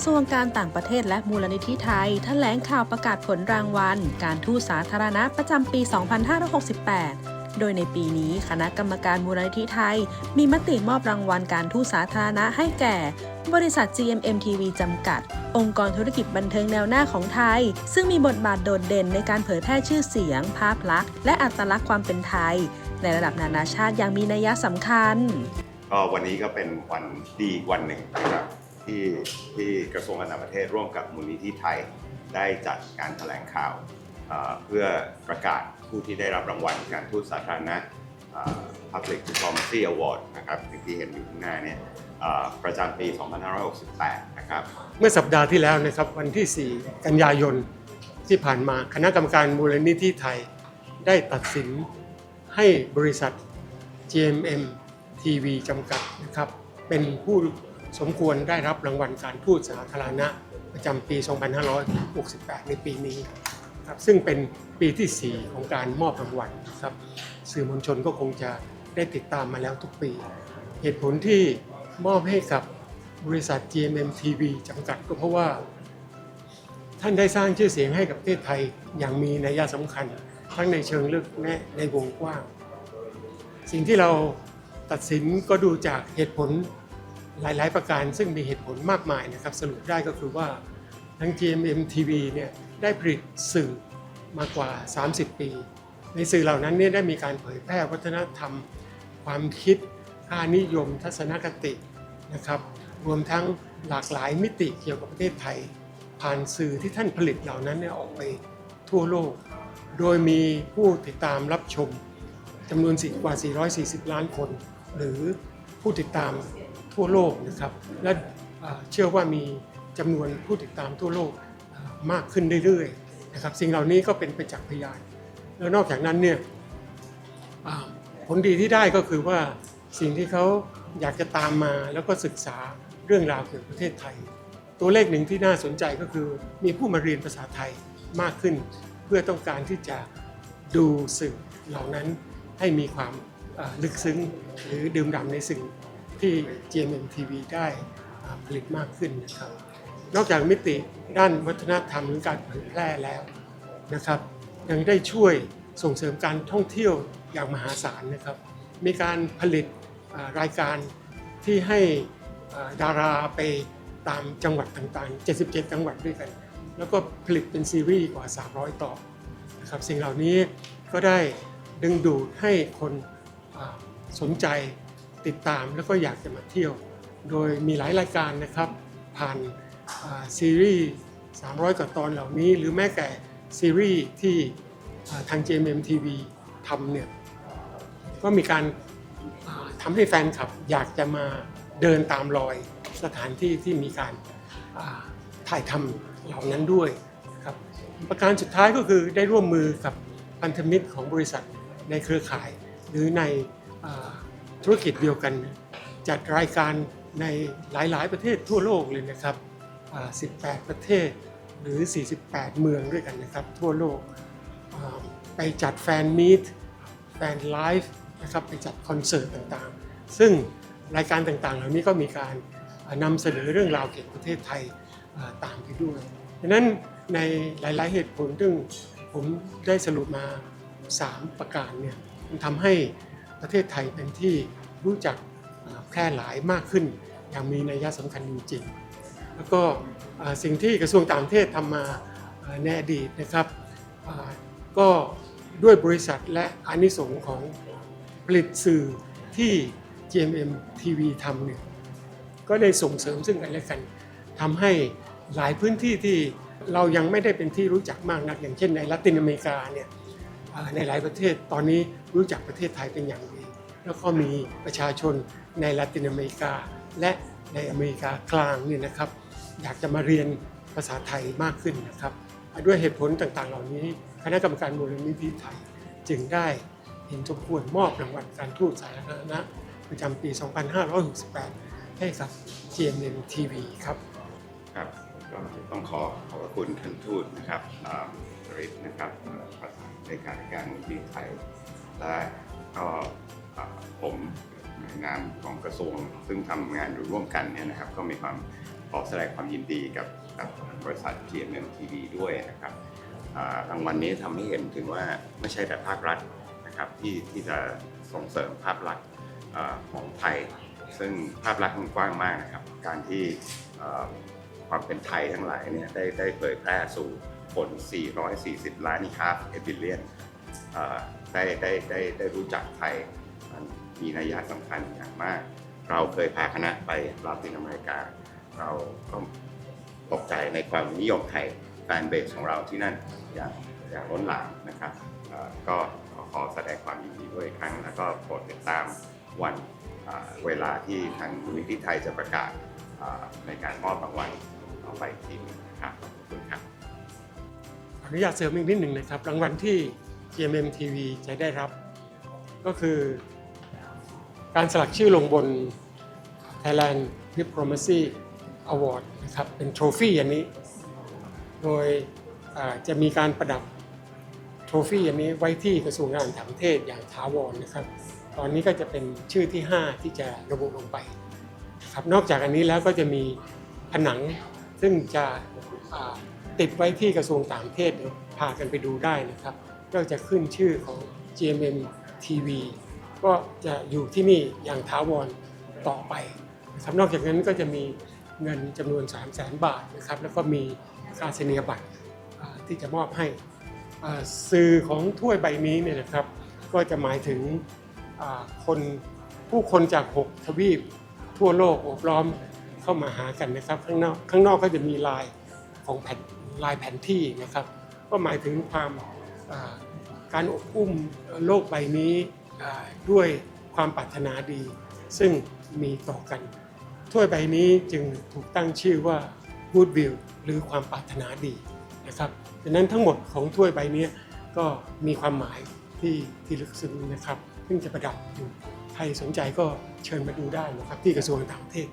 ระทรวงการต่างประเทศและมูลนิธิไทยแถลงข่าวประกาศผลรางวัล การทูตสาธารณะประจำปี 2568 โดยในปีนี้คณะกรรมการมูลนิธิไทย มีมติมอบรางวัลการทูตสาธารณะให้แก่ บริษัท GMM TV จำกัด องค์กรธุรกิจบันเทิงแนวหน้าของไทย ซึ่งมีบทบาทโดดเด่นในการเผยแพร่ชื่อเสียง ภาพลักษณ์และอัตลักษณ์ความเป็นไทย ในระดับนานาชาติอย่างมีนัยสำคัญก็วันนี้ก็เป็นวันดีวันหนึ่งนะครับ ที่ที่กระทรวงการต่างประเทศร่วมกับมูลนิธิไทย ได้จัดการแถลงข่าวเพื่อประกาศผู้ที่ได้รับรางวัลการทูตสาธารณะ Public Diplomacy Award นะครับอย่างที่เห็นอยู่ข้างหน้าเนี่ยประจำปี 2568 นะครับเมื่อสัปดาห์ที่แล้วนะครับวันที่ 4 กันยายนที่ผ่านมาคณะกรรมการมูลนิธิไทย ได้ตัดสินให้บริษัท GMM TV จำกัดนะครับเป็นผู้ สมควรได้รับรางวัลการทูตสาธารณะประจำปี 2568 ในปีนี้ครับซึ่งเป็นปีที่ 4 ของการมอบรางวัลครับสื่อมวลชนก็คงจะได้ติดตามมาแล้วทุกปี เหตุผลที่มอบให้กับบริษัท GMM TV จำกัดก็เพราะว่า ท่านได้สร้างชื่อเสียงให้กับประเทศไทยอย่างมีนัยสำคัญ ทั้งในเชิงลึกและในวงกว้าง สิ่งที่เราตัดสินก็ดูจากเหตุผล หลาย ๆ ประการซึ่งมีเหตุผลมากมายนะครับ สรุปได้ก็คือว่าทั้ง GMM TV เนี่ยได้ผลิตสื่อมากว่า 30 ปี ในสื่อเหล่านั้นเนี่ยได้มีการเผยแพร่วัฒนธรรม ความคิดค่านิยม ทัศนคตินะครับรวมทั้งหลากหลายมิติเกี่ยวกับประเทศไทย ผ่านสื่อที่ท่านผลิตเหล่านั้นเนี่ยออกไปทั่วโลก โดยมีผู้ติดตามรับชมจำนวนสิกว่า 440 ล้านคน หรือ ผู้ติดตามทั่วโลกนะครับ และเชื่อว่ามีจำนวนผู้ติดตามทั่วโลกมากขึ้นเรื่อยๆนะครับ สิ่งเหล่านี้ก็เป็นประจักษ์พยานแล้วนอกจากนั้นเนี่ยผลดีที่ได้ก็คือว่าสิ่งที่เขาอยากจะตามมาแล้วก็ศึกษาเรื่องราวเกี่ยวกับประเทศไทย ตัวเลขหนึ่งที่น่าสนใจก็คือมีผู้มาเรียนภาษาไทยมากขึ้น เพื่อต้องการที่จะดูสื่อเหล่านั้นให้มีความ ลึกซึ้งหรือดื่มด่ำในสิ่งที่ GMM TV ได้ผลิตมากขึ้นนะครับ นอกจากมิติด้านวัฒนธรรมหรือการเผยแพร่แล้วนะครับ ยังได้ช่วยส่งเสริมการท่องเที่ยวอย่างมหาศาลนะครับ มีการผลิตรายการที่ให้ดาราไปตามจังหวัดต่างๆ 77 จังหวัดด้วยกัน แล้วก็ผลิตเป็นซีรีส์กว่า 300 ต่อนะครับ สิ่งเหล่านี้ก็ได้ดึงดูดให้คน สนใจติดตามแล้วก็อยากจะมาเที่ยว โดยมีหลายรายการนะครับ ผ่านซีรีส์ 300 กว่าตอนเหล่านี้ หรือแม้แต่ซีรีส์ที่ทาง JMM TV ทำเนี่ยก็มีการทำให้แฟนคลับอยากจะมาเดินตามรอยสถานที่ที่มีการถ่ายทำเหล่านั้นด้วยนะครับประการสุดท้ายก็คือได้ร่วมมือกับพันธมิตรของบริษัทในเครือข่ายหรือใน ธุรกิจเดียวกัน จัดรายการในหลาย ๆ ประเทศทั่วโลกเลยนะครับ 18 ประเทศหรือ 48 เมืองด้วยกันนะครับ ทั่วโลก ไปจัดแฟนมีตแฟนไลฟ์นะครับไปจัดคอนเสิร์ตต่างๆ ซึ่งรายการต่างๆ เหล่านี้ก็มีการนำเสนอเรื่องราวเกี่ยวกับประเทศไทยตามไปด้วยดังนั้นในหลาย ๆ เหตุผลซึ่งผมได้สรุปมา 3 ประการเนี่ยมันทำให้ ประเทศไทยเป็นที่รู้จักแพร่หลายมากขึ้น อย่างมีนัยสำคัญจริงๆแล้วก็สิ่งที่กระทรวงต่างประเทศทำมาอ่าในอดีตนะครับก็ด้วยบริษัทและอานิสงส์ของผลิตสื่อที่ GMM TV ทำเนี่ยก็ได้ส่งเสริมซึ่งกันและกันทำให้หลายพื้นที่ที่เรายังไม่ได้เป็นที่รู้จักมากนัก อย่างเช่นในละตินอเมริกาเนี่ย ในหลายประเทศตอนนี้รู้จักประเทศไทยเป็นอย่างดี แล้วก็มีประชาชนในละตินอเมริกา และในอเมริกากลางเนี่ยนะครับ อยากจะมาเรียนภาษาไทยมากขึ้นนะครับ ด้วยเหตุผลต่างๆ เหล่านี้ คณะกรรมการมูลนิธิไทย จึงได้เห็นสมควรมอบรางวัลการทูตสาธารณะประจำปี 2568 ให้กับ GMM TV ครับ ครับก็ต้องขอขอบคุณท่านทูตนะครับ ริตนะครับประธานในการการมูลที่ไทย และก็ผมในนามของกระทรวง ซึ่งทำงานอยู่ร่วมกันเนี่ยนะครับ ก็มีความขอแสดงความยินดีกับกับบริษัท GMM TV ด้วยนะครับรางวัลนี้ทำให้เห็นถึงว่าไม่ใช่แต่ภาครัฐนะครับที่ที่จะส่งเสริมภาพลักษณ์ของไทย ซึ่งภาพลักษณ์มันกว้างมากนะครับ การที่ความเป็นไทยทั้งหลายเนี่ยได้ได้เผยแพร่สู่ คน 440 ล้านคาเอบิเลียนได้ได้ได้ได้รู้จักไทยมันมีนัยยะสำคัญอย่างมาก เราเคยพาคณะไปลาตินอเมริกา เราก็ตกใจในความนิยมไทยแฟนเบสของเราที่นั่นอย่างอย่างล้นหลามนะครับก็ขอแสดงความยินดีด้วยครั้ง แล้วก็โปรดติดตามวันเวลาที่ทางมูลนิธิไทยจะประกาศในการมอบรางวัลต่อไปทีนึงนะครับขอบคุณครับ อนุญาตเสริมอีกนิดหนึ่งนะครับรางวัลที่ GMM TV จะได้รับ ก็คือ การสลักชื่อลงบน Thailand Diplomacy Award นะครับเป็นโทรฟี่อันนี้ โดยจะมีการประดับโทรฟี่อันนี้ไว้ที่กระทรวงการต่างประเทศอย่างถาวรนะครับ ตอนนี้ก็จะเป็นชื่อที่ 5 ที่จะระบุลงไปครับนอกจากอันนี้แล้วก็จะมีผนังซึ่งจะ ติดไว้ที่กระทรวงต่างประเทศเดี๋ยวพากันไปดูได้นะครับ ก็จะขึ้นชื่อของ GMM TV ก็จะอยู่ที่นี่อย่างถาวรต่อไปนะครับนอกจากนั้นก็จะมีเงินจำนวน 3 0 0แสนบาทนะครับ แล้วก็มีค่าเสนียบัตรที่จะมอบให้สื่อของถ้วยใบนี้เนี่ยนะครับ ก็จะหมายถึงคนผู้คนจาก 6 ทวีปทั่วโลกโอบล้อมเข้ามาหากันนะครับ ข้างนอกข้างนอกก็จะมีลายของแผ่น ลายแผนที่นะครับ ก็หมายถึงความอ่าการอบอุ้มโลกใบนี้อ่าด้วยความปรารถนาดี ซึ่งมีต่อกัน ถ้วยใบนี้จึงถูกตั้งชื่อว่า Goodwill หรือความปรารถนาดีนะครับดังนั้นทั้งหมดของถ้วยใบนี้ก็มีความหมายที่ที่ลึกซึ้งนะครับ ซึ่งจะประดับอยู่ใครสนใจก็เชิญมาดูได้นะครับที่กระทรวงต่างประเทศ